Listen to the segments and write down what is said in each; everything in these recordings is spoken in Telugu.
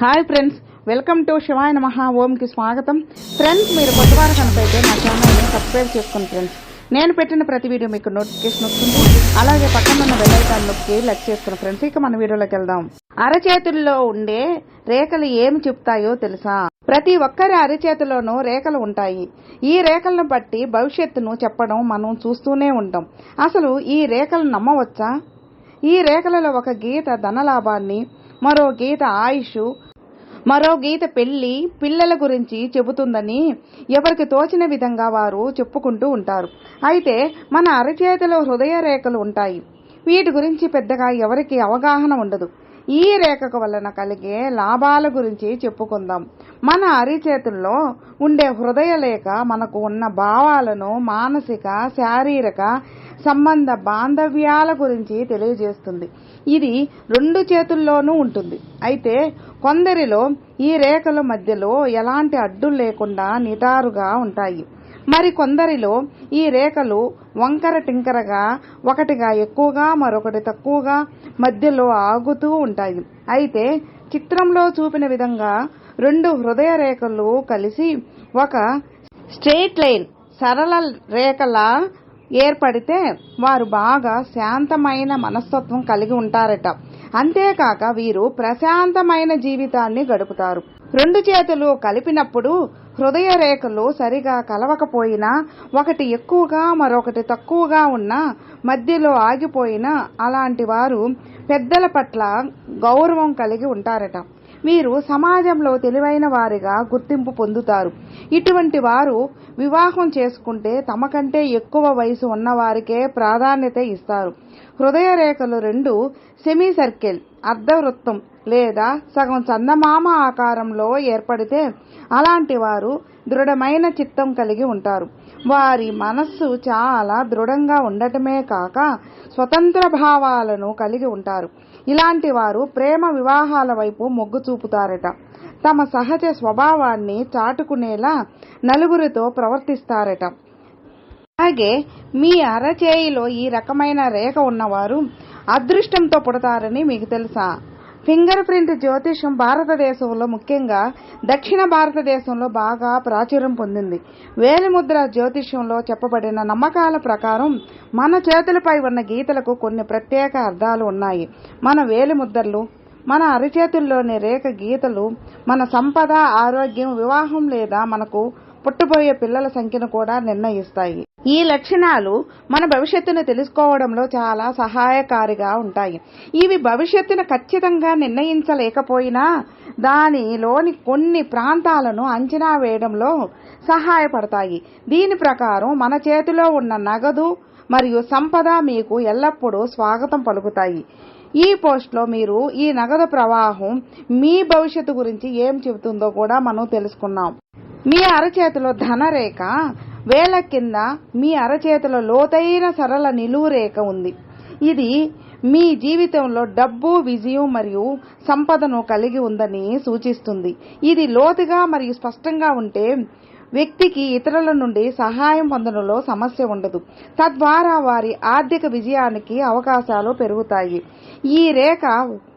హాయ్ ఫ్రెండ్స్ వెల్కమ్ టు శివాయ నమః ఓంకి స్వాగతం ఫ్రెండ్స్ మీరు కొత్తవారు కనుకైతే నా ఛానల్ని సబ్స్క్రైబ్ చేసుకోండి ఫ్రెండ్స్ నేను పెట్టిన ప్రతి వీడియో మీకు నోటిఫికేషన్ వస్తుంది. అలాగే పక్కన ఉన్న బెల్ నొక్కి లెక్ చేసుకున్న ఫ్రెండ్స్ ఇక మన వీడియోలోకి వెళ్దాం. అరచేతుల్లో ఉండే రేఖలు ఏమి చెప్తాయో తెలుసా? ప్రతి ఒక్కరి అరచేతిలోనూ రేఖలు ఉంటాయి. ఈ రేఖలను బట్టి భవిష్యత్తును చెప్పడం మనం చూస్తూనే ఉంటాం. అసలు ఈ రేఖలు నమ్మవచ్చా? ఈ రేఖలలో ఒక గీత ధనలాభాన్ని మరో గీత ఆయుష్ మరో గీత పెళ్ళి పిల్లల గురించి చెబుతుందని ఎవరికి తోచిన విధంగా వారు చెప్పుకుంటూ ఉంటారు. అయితే మన అరచేతిలో హృదయ రేఖలు ఉంటాయి. వీటి గురించి పెద్దగా ఎవరికి అవగాహన ఉండదు. ఈ రేఖకు వలన కలిగే లాభాల గురించి చెప్పుకుందాం. మన అరిచేతుల్లో ఉండే హృదయ లేఖ మనకు ఉన్న భావాలను మానసిక శారీరక సంబంధ బాంధవ్యాల గురించి తెలియజేస్తుంది. ఇది రెండు చేతుల్లోనూ ఉంటుంది. అయితే కొందరిలో ఈ రేఖల మధ్యలో ఎలాంటి అడ్డులు లేకుండా నిటారుగా ఉంటాయి. మరి కొందరిలో ఈ రేఖలు వంకర టింకరగా ఒకటిగా ఎక్కువగా మరొకటి తక్కువగా మధ్యలో ఆగుతూ ఉంటాయి. అయితే చిత్రంలో చూపిన విధంగా రెండు హృదయ రేఖలు కలిసి ఒక స్ట్రెయిట్ లైన్ సరళ రేఖలా ఏర్పడితే వారు బాగా శాంతమైన మనస్తత్వం కలిగి ఉంటారట. అంతేకాక వీరు ప్రశాంతమైన జీవితాన్ని గడుపుతారు. రెండు చేతులు కలిపినప్పుడు హృదయ రేఖలు సరిగా కలవకపోయినా ఒకటి ఎక్కువగా మరొకటి తక్కువగా ఉన్నా మధ్యలో ఆగిపోయినా అలాంటి వారు పెద్దల పట్ల గౌరవం కలిగి ఉంటారట. వీరు సమాజంలో తెలివైన వారిగా గుర్తింపు పొందుతారు. ఇటువంటి వారు వివాహం చేసుకుంటే తమకంటే ఎక్కువ వయసు ఉన్నవారికే ప్రాధాన్యత ఇస్తారు. హృదయ రేఖలు రెండు సెమీ సర్కిల్ అర్ధవృత్తం లేదా సగం చందమామ ఆకారంలో ఏర్పడితే అలాంటి వారు దృఢమైన చిత్తం కలిగి ఉంటారు. వారి మనస్సు చాలా దృఢంగా ఉండటమే కాక స్వతంత్ర భావాలను కలిగి ఉంటారు. ఇలాంటి వారు ప్రేమ వివాహాల వైపు మొగ్గు చూపుతారట. తమ సహజ స్వభావాన్ని చాటుకునేలా నలుగురితో ప్రవర్తిస్తారట. అలాగే మీ అరచేయిలో ఈ రకమైన రేఖ ఉన్నవారు అదృష్టంతో పుడతారని మీకు తెలుసా? ఫింగర్ ప్రింట్ జ్యోతిషం భారతదేశంలో ముఖ్యంగా దక్షిణ భారతదేశంలో బాగా ప్రాచుర్యం పొందింది. వేలిముద్ర జ్యోతిషంలో చెప్పబడిన నమ్మకాల ప్రకారం మన చేతులపై ఉన్న గీతలకు కొన్ని ప్రత్యేక అర్థాలు ఉన్నాయి. మన వేలిముద్రలు మన అరిచేతుల్లోని రేఖ గీతలు మన సంపద ఆరోగ్యం వివాహం లేదా మనకు పుట్టబోయే పిల్లల సంఖ్యను కూడా నిర్ణయిస్తాయి. ఈ లక్షణాలు మన భవిష్యత్తును తెలుసుకోవడంలో చాలా సహాయకారిగా ఉంటాయి. ఇవి భవిష్యత్తును ఖచ్చితంగా నిర్ణయించలేకపోయినా దానిలోని కొన్ని ప్రాంతాలను అంచనా వేయడంలో సహాయపడతాయి. దీని ప్రకారం మన చేతిలో ఉన్న నగదు మరియు సంపద మీకు ఎల్లప్పుడూ స్వాగతం పలుకుతాయి. ఈ పోస్ట్లో మీరు ఈ నగదు ప్రవాహం మీ భవిష్యత్తు గురించి ఏం చెబుతుందో కూడా మనం తెలుసుకున్నాం. మీ అరచేతిలో ధనరేఖ వేల కింద మీ అరచేతిలో లోతైన సరళ నిలువు రేఖ ఉంది. ఇది మీ జీవితంలో డబ్బు విజయం మరియు సంపదను కలిగి ఉందని సూచిస్తుంది. ఇది లోతుగా మరియు స్పష్టంగా ఉంటే వ్యక్తికి ఇతరుల నుండి సహాయం పొందడంలో సమస్య ఉండదు. తద్వారా వారి ఆర్థిక విజయానికి అవకాశాలు పెరుగుతాయి. ఈ రేఖ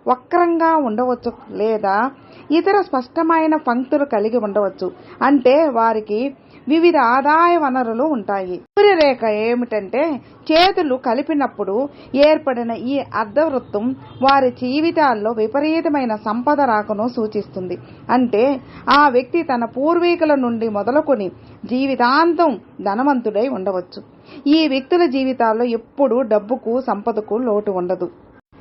వక్రంగా ఉండవచ్చు లేదా ఇతర స్పష్టమైన పంక్తులు కలిగి ఉండవచ్చు. అంటే వారికి వివిధ ఆదాయ వనరులు ఉంటాయి. సూర్యరేఖ ఏమిటంటే చేతులు కలిపినప్పుడు ఏర్పడిన ఈ అర్ధవృత్తం వారి జీవితాల్లో విపరీతమైన సంపద రాకను సూచిస్తుంది. అంటే ఆ వ్యక్తి తన పూర్వీకుల నుండి మొదలుకొని జీవితాంతం ధనవంతుడై ఉండవచ్చు. ఈ వ్యక్తుల జీవితాల్లో ఎప్పుడూ డబ్బుకు సంపదకు లోటు ఉండదు.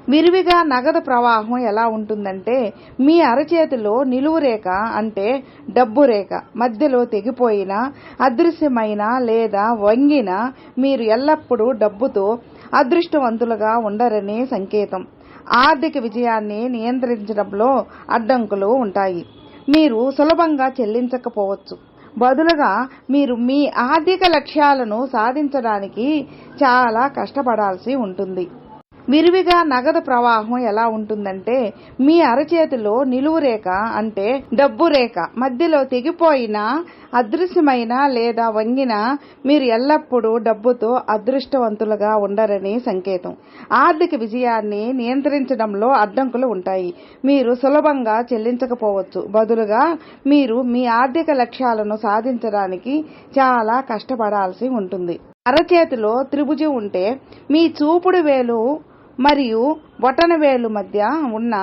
విరివిగా నగదు ప్రవాహం ఎలా ఉంటుందంటే మీ అరచేతిలో నిలువు రేఖ అంటే డబ్బు రేఖ మధ్యలో తెగిపోయిన అదృశ్యమైన లేదా వంగిన మీరు ఎల్లప్పుడూ డబ్బుతో అదృష్టవంతులుగా ఉండరనే సంకేతం. ఆర్థిక విజయాన్ని నియంత్రించడంలో అడ్డంకులు ఉంటాయి. మీరు సులభంగా చెల్లించకపోవచ్చు. బదులుగా మీరు మీ ఆర్థిక లక్ష్యాలను సాధించడానికి చాలా కష్టపడాల్సి ఉంటుంది. విరివిగా నగదు ప్రవాహం ఎలా ఉంటుందంటే మీ అరచేతిలో నిలువు రేఖ అంటే డబ్బు రేఖ. మధ్యలో తెగిపోయిన అదృశ్యమైన లేదా వంగిన మీరు ఎల్లప్పుడూ డబ్బుతో అదృష్టవంతులుగా ఉండరని సంకేతం. ఆర్థిక విజయాన్ని నియంత్రించడంలో అడ్డంకులు ఉంటాయి. మీరు సులభంగా చెల్లించకపోవచ్చు. బదులుగా మీరు మీ ఆర్థిక లక్ష్యాలను సాధించడానికి చాలా కష్టపడాల్సి ఉంటుంది. అరచేతిలో త్రిభుజం ఉంటే మీ చూపుడు వేలు మరియు బొటనవేలు మధ్య ఉన్న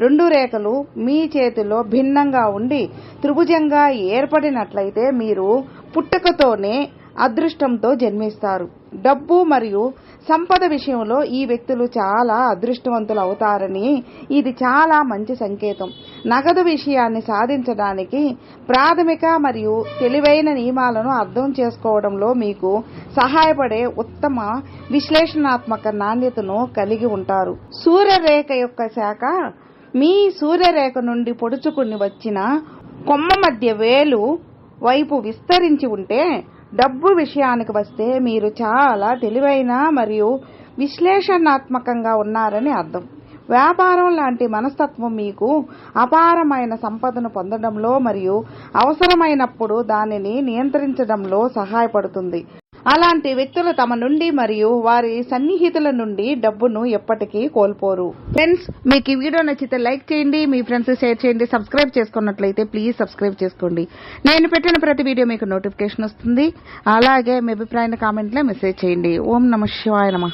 రెండు రేఖలు మీ చేతిలో భిన్నంగా ఉండి త్రిభుజంగా ఏర్పడినట్లయితే మీరు పుట్టుకతోనే అదృష్టంతో జన్మిస్తారు. డబ్బు మరియు సంపద విషయంలో ఈ వ్యక్తులు చాలా అదృష్టవంతులు అవుతారని ఇది చాలా మంచి సంకేతం. నగదు విషయాన్ని సాధించడానికి ప్రాథమిక మరియు తెలివైన నియమాలను అర్థం చేసుకోవడంలో మీకు సహాయపడే ఉత్తమ విశ్లేషణాత్మక నాణ్యతను కలిగి ఉంటారు. సూర్యరేఖ యొక్క శాఖ మీ సూర్యరేఖ నుండి పొడుచుకుని వచ్చిన కొమ్మ మధ్య వేలు వైపు విస్తరించి ఉంటే డబ్బు విషయానికి వస్తే మీరు చాలా తెలివైన మరియు విశ్లేషణాత్మకంగా ఉన్నారని అర్థం. వ్యాపారం లాంటి మనస్తత్వం మీకు అపారమైన సంపదను పొందడంలో మరియు అవసరమైనప్పుడు దానిని నియంత్రించడంలో సహాయపడుతుంది. అలాంటి వ్యక్తులు తమ నుండి మరియు వారి సన్నిహితుల నుండి డబ్బును ఎప్పటికీ కోల్పోరు. ఫ్రెండ్స్ మీకు ఈ వీడియో నచ్చితే లైక్ చేయండి మీ ఫ్రెండ్స్ షేర్ చేయండి సబ్స్క్రైబ్ చేసుకున్నట్లయితే ప్లీజ్ సబ్స్క్రైబ్ చేసుకోండి. నేను పెట్టిన ప్రతి వీడియో మీకు నోటిఫికేషన్ వస్తుంది. అలాగే మీ అభిప్రాయాన్ని కామెంట్లో మెసేజ్ చేయండి. ఓం నమ శివాయ నమ.